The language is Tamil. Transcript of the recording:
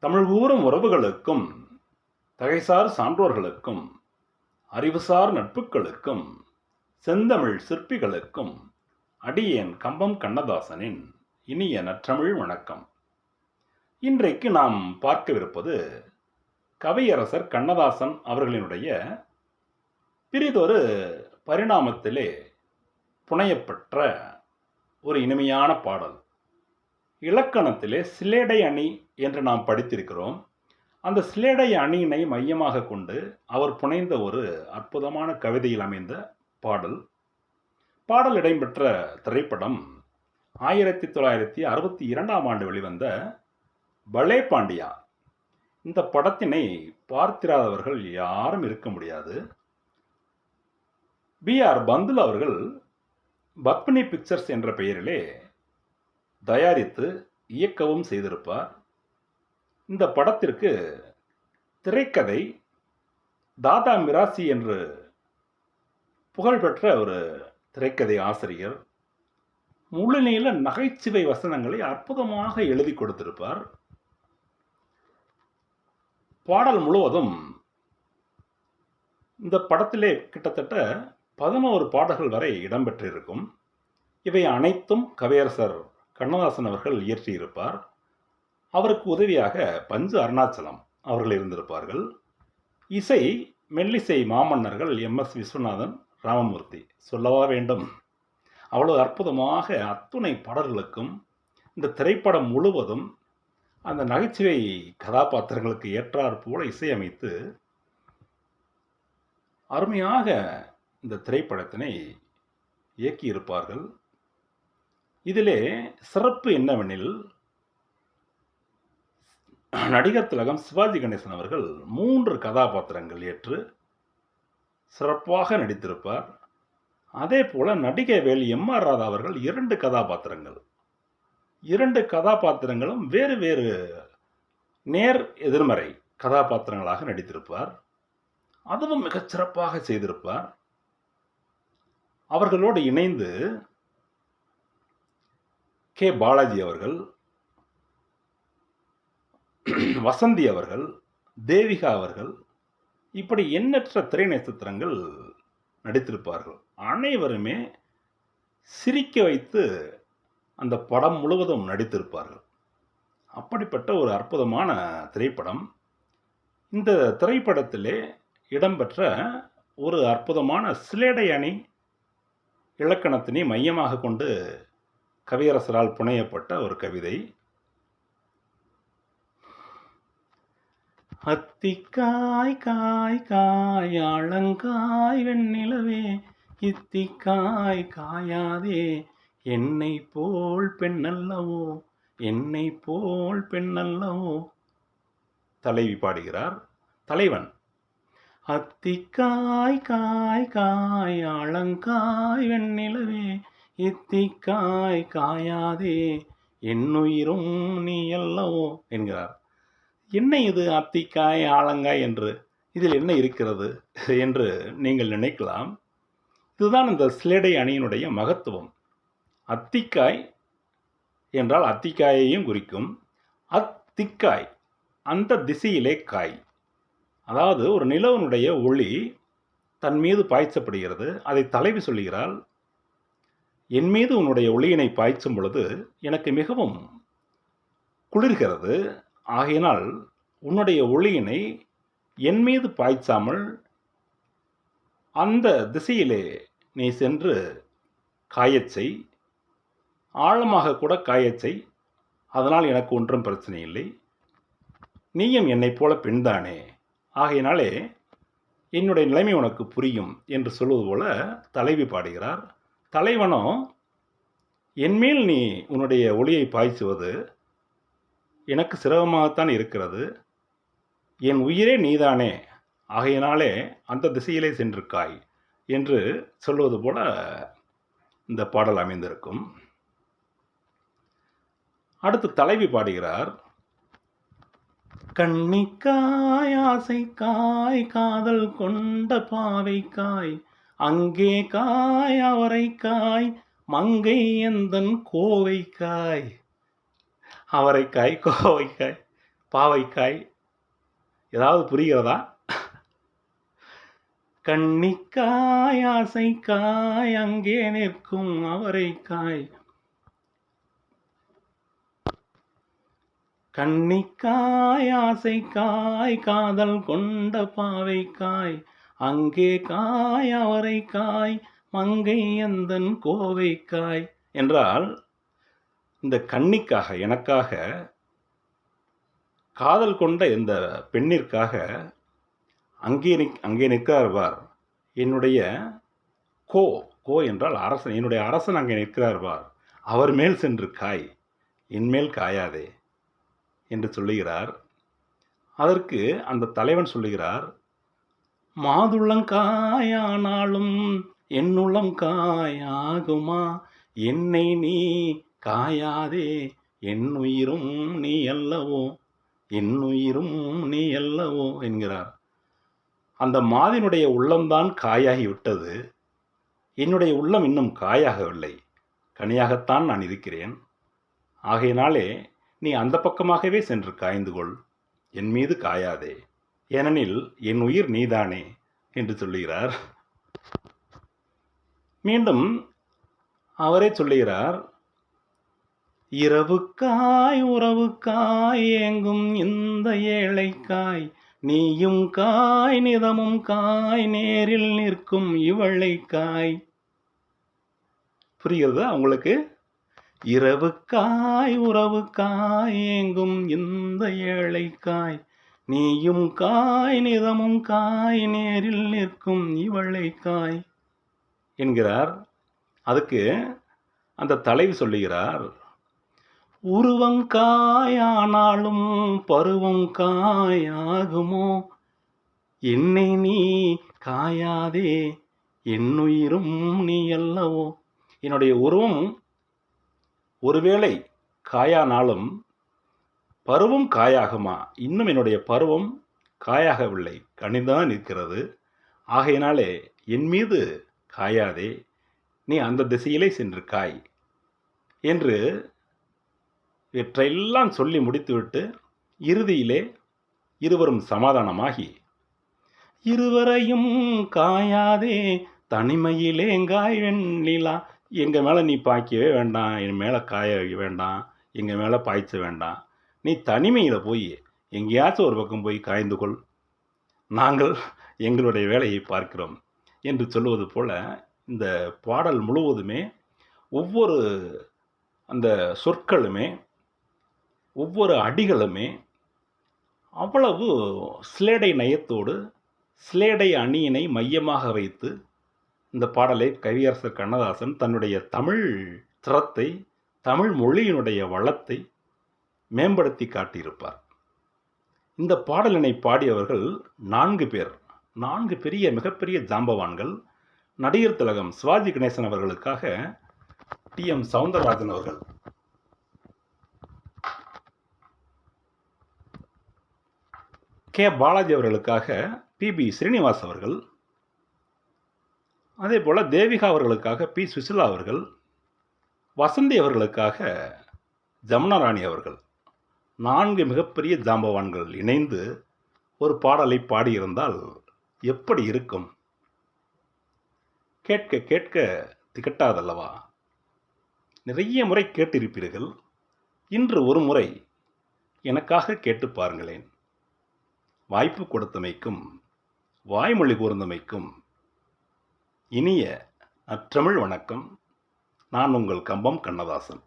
தமிழ் கூறும் உறவுகளுக்கும் தகைசார் சான்றோர்களுக்கும் அறிவுசார் நட்புகளுக்கும் செந்தமிழ் சிற்பிகளுக்கும் அடியேன் கம்பம் கண்ணதாசனின் இனிய நற்றமிழ் வணக்கம். இன்றைக்கு நாம் பார்க்கவிருப்பது கவியரசர் கண்ணதாசன் அவர்களினுடைய பிரிதொரு பரிணாமத்திலே புனையப்பெற்ற ஒரு இனிமையான பாடல். இலக்கணத்திலே சிலேடை அணி என்று நாம் படித்திருக்கிறோம். அந்த சிலேடை அணியினை மையமாக கொண்டு அவர் புனைந்த ஒரு அற்புதமான கவிதையில் அமைந்த பாடல். பாடல் இடம்பெற்ற திரைப்படம் ஆயிரத்தி தொள்ளாயிரத்தி அறுபத்தி இரண்டாம் ஆண்டு வெளிவந்த பலே பாண்டியா. இந்த படத்தினை பார்த்திராதவர்கள் யாரும் இருக்க முடியாது. பி. ஆர். பந்துல் அவர்கள் பத்மினி பிக்சர்ஸ் என்ற பெயரிலே தயாரித்து இயக்கவும் செய்திருப்பார். இந்த படத்திற்கு திரைக்கதை தாதா மிராசி என்று புகழ்பெற்ற ஒரு திரைக்கதை ஆசிரியர் முழுநீள நகைச்சுவை வசனங்களை அற்புதமாக எழுதி கொடுத்திருப்பார். பாடல் முழுவதும் இந்த படத்திலே கிட்டத்தட்ட பதினோரு பாடல்கள் வரை இடம்பெற்றிருக்கும். இவை அனைத்தும் கவியரசர் கண்ணதாசன் அவர்கள் இயற்றியிருப்பார். அவருக்கு உதவியாக பஞ்சு அருணாச்சலம் அவர்கள் இருந்திருப்பார்கள். இசை மெல்லிசை மாமன்னர்கள் எம். எஸ். விஸ்வநாதன் ராமமூர்த்தி சொல்லவா வேண்டும்? அவ்வளவு அற்புதமாக அத்துணை பாடல்களுக்கும் இந்த திரைப்படம் முழுவதும் அந்த நகைச்சுவை கதாபாத்திரங்களுக்கு ஏற்றாற் போல இசையமைத்து அருமையாக இந்த திரைப்படத்தினை இயக்கியிருப்பார்கள். இதிலே சிறப்பு என்னவெனில் நடிகர் திலகம் சிவாஜி கணேசன் அவர்கள் மூன்று கதாபாத்திரங்கள் ஏற்று சிறப்பாக நடித்திருப்பார். அதே போல நடிகை வேல் எம் ஆர் ராதா அவர்கள் இரண்டு கதாபாத்திரங்கள். இரண்டு கதாபாத்திரங்களும் வேறு வேறு நேர் எதிர்மறை கதாபாத்திரங்களாக நடித்திருப்பார். அதுவும் மிகச் சிறப்பாக செய்திருப்பார். அவர்களோடு இணைந்து கே பாலாஜி அவர்கள் வசந்தி அவர்கள் தேவிகா அவர்கள் இப்படி எண்ணற்ற திரை நட்சத்திரங்கள் நடித்திருப்பார்கள். அனைவருமே சிரிக்க வைத்து அந்த படம் முழுவதும் நடித்திருப்பார்கள். அப்படிப்பட்ட ஒரு அற்புதமான திரைப்படம். இந்த திரைப்படத்திலே இடம்பெற்ற ஒரு அற்புதமான சிலேடை அணி இலக்கணத்தினை மையமாக கொண்டு கவியரசரால் புனையப்பட்ட ஒரு கவிதை. அத்திக்காய் காய் காய் அழங்காய் வெண்ணிலவே இத்திக்காய் காயாதே என்னை போல் பெண்ணல்லவோ என்னை போல் பெண்ணல்லவோ. தலைவி பாடுகிறார் தலைவன். அத்திக்காய் காய் காய் அழங்காய் வெண்ணிலவே இத்திக்காய் காயாதே என்னுயிரும் நீ அல்லவோ என்கிறார். என்ன இது அத்திக்காய் ஆலங்காய் என்று? இதில் என்ன இருக்கிறது என்று நீங்கள் நினைக்கலாம். இதுதான் இந்த ஸ்லேடை அணியினுடைய மகத்துவம். அத்திக்காய் என்றால் அத்திக்காயையும் குறிக்கும். அத்திக்காய் அந்த திசையிலே காய். அதாவது ஒரு நிலவனுடைய ஒளி தன் மீது பாய்ச்சப்படுகிறது. அதை தலைவி சொல்லுகிறாள் என் மீது உன்னுடைய ஒளியினை பாய்ச்சும் பொழுது எனக்கு மிகவும் குளிர்கிறது. ஆகையினால் உன்னுடைய ஒளியினை என் மீது பாய்ச்சாமல் அந்த திசையிலே நீ சென்று காயச்சை ஆழமாக கூட காயச்சை அதனால் எனக்கு ஒன்றும் பிரச்சனை இல்லை. நீயும் என்னைப் போல பெண்தானே. ஆகையினாலே என்னுடைய நிலைமை உனக்கு புரியும் என்று சொல்வது போல தலைவி பாடுகிறார். தலைவனோ என்மேல் நீ உன்னுடைய ஒளியை பாய்ச்சுவது எனக்கு சிரமமாகத்தான் இருக்கிறது. என் உயிரே நீதானே ஆகையினாலே அந்த திசையிலே சென்றிருக்காய் என்று சொல்வது போல இந்த பாடல் அமைந்திருக்கும். அடுத்து தலைவி பாடுகிறார். கண்ணிக்காய் ஆசைக்காய் காதல் கொண்ட பாவைக்காய் அங்கே காய் அவரைக்காய் மங்கை எந்தன் கோவைக்காய் அவரைக்காய் கோவைக்காய் பாவைக்காய் ஏதாவது புரிகிறதா? கண்ணிக்காய் ஆசைக்காய் அங்கே நிற்கும் அவரைக்காய் கண்ணிக்காய் ஆசைக்காய் காதல் கொண்ட பாவைக்காய் அங்கே காய் அவரைக்காய் மங்கை எந்தன் கோவைக்காய் என்றால் இந்த கண்ணிக்காக எனக்காக காதல் கொண்ட இந்த பெண்ணிற்காக அங்கே நிக் அங்கே நிற்கிறார்வார். என்னுடைய கோ கோ என்றால் அரசன். என்னுடைய அரசன் அங்கே நிற்கிறார்வார். அவர் மேல் சென்று காய் என்மேல் காயாதே என்று சொல்லுகிறார். அதற்கு அந்த தலைவன் சொல்லுகிறார் மாதுளங்காயானாலும் என்னுள்ளம் காயாகுமா? என்னை நீ காயாதே என் உயிரும் நீ அல்லவோ? என் உயிரும் நீ அல்லவோ? என்கிறார். அந்த மாதினுடைய உள்ளம்தான் காயாகி விட்டது. என்னுடைய உள்ளம் இன்னும் காயாகவில்லை. கனியாகத்தான் நான் இருக்கிறேன். ஆகையினாலே நீ அந்த பக்கமாகவே சென்று காய்ந்து கொள். என் மீது காயாதே. ஏனெனில் என் உயிர் நீதானே என்று சொல்லுகிறார். மீண்டும் அவரே சொல்லுகிறார் இரவுக்காய் உறவுக்காய் ஏங்கும் இந்த ஏழைக்காய் நீயும் காய் நிதமும் காய் நேரில் நிற்கும் இவளைக்காய். புரிகிறதா உங்களுக்கு? இரவுக்காய் உறவுக்காய் ஏங்கும் இந்த ஏழைக்காய் நீயும் காய் நிதமும் காய் நேரில் நிற்கும் காய் என்கிறார். அதுக்கு அந்த தலைவி சொல்லுகிறார் உருவம் காயானாலும் பருவம் காயாகுமோ என்னை நீ காயாதே என்னுயிரும் நீ அல்லவோ? என்னுடைய உருவம் ஒருவேளை காயானாலும் பருவம் காயாகுமா? இன்னும் என்னுடைய பருவம் காயாகவில்லை. கனிதான் இருக்கிறது ஆகையினாலே என் மீது காயாதே. நீ அந்த திசையிலே சென்று காய் என்று இவற்றையெல்லாம் சொல்லி முடித்துவிட்டு இறுதியிலே இருவரும் சமாதானமாகி இருவரையும் காயாதே தனிமையிலேங்காய் வெண்ணிலா எங்கள் மேலே நீ பாய்க்கவே வேண்டாம் என் மேலே காய வைக்க வேண்டாம் எங்கள் மேலே பாய்ச்ச வேண்டாம் நீ தனிமையில் போய் எங்கேயாச்சும் ஒரு பக்கம் போய் காய்ந்து கொள். நாங்கள் எங்களுடைய வேலையை பார்க்கிறோம் என்று சொல்லுவது போல இந்த பாடல் முழுவதுமே ஒவ்வொரு அந்த சொற்களுமே ஒவ்வொரு அடிகளுமே அவ்வளவு சிலேடை நயத்தோடு சிலேடை அணியினை மையமாக வைத்து இந்த பாடலை கவியரசர் கண்ணதாசன் தன்னுடைய தமிழ் திறத்தை தமிழ் மொழியினுடைய வளத்தை மேம்படுத்தி காட்டியிருப்பார். இந்த பாடலினை பாடியவர்கள் நான்கு பேர் நான்கு பெரிய மிகப்பெரிய ஜாம்பவான்கள் நடிகர் திலகம் சிவாஜி கணேசன் அவர்களுக்காக டி. எம். சவுந்தரராஜன் அவர்கள். கே. பாலாஜி அவர்களுக்காக பி. பி. ஸ்ரீனிவாஸ் அவர்கள். அதே போல் தேவிகா அவர்களுக்காக பி. சுசிலா அவர்கள். வசந்தி அவர்களுக்காக ஜமுனா ராணி அவர்கள். நான்கு மிகப்பெரிய ஜாம்பவான்கள் இணைந்து ஒரு பாடலை பாடியிருந்தால் எப்படி இருக்கும்? கேட்க கேட்க திகட்டாதல்லவா? நிறைய முறை கேட்டிருப்பீர்கள். இன்று ஒரு முறை எனக்காக கேட்டு பாருங்களேன். வாய்ப்பு கொடுத்தமைக்கும் வாய்மொழி கூர்ந்தமைக்கும் இனிய அற்றமிழ் வணக்கம். நான் உங்கள் கம்பம் கண்ணதாசன்.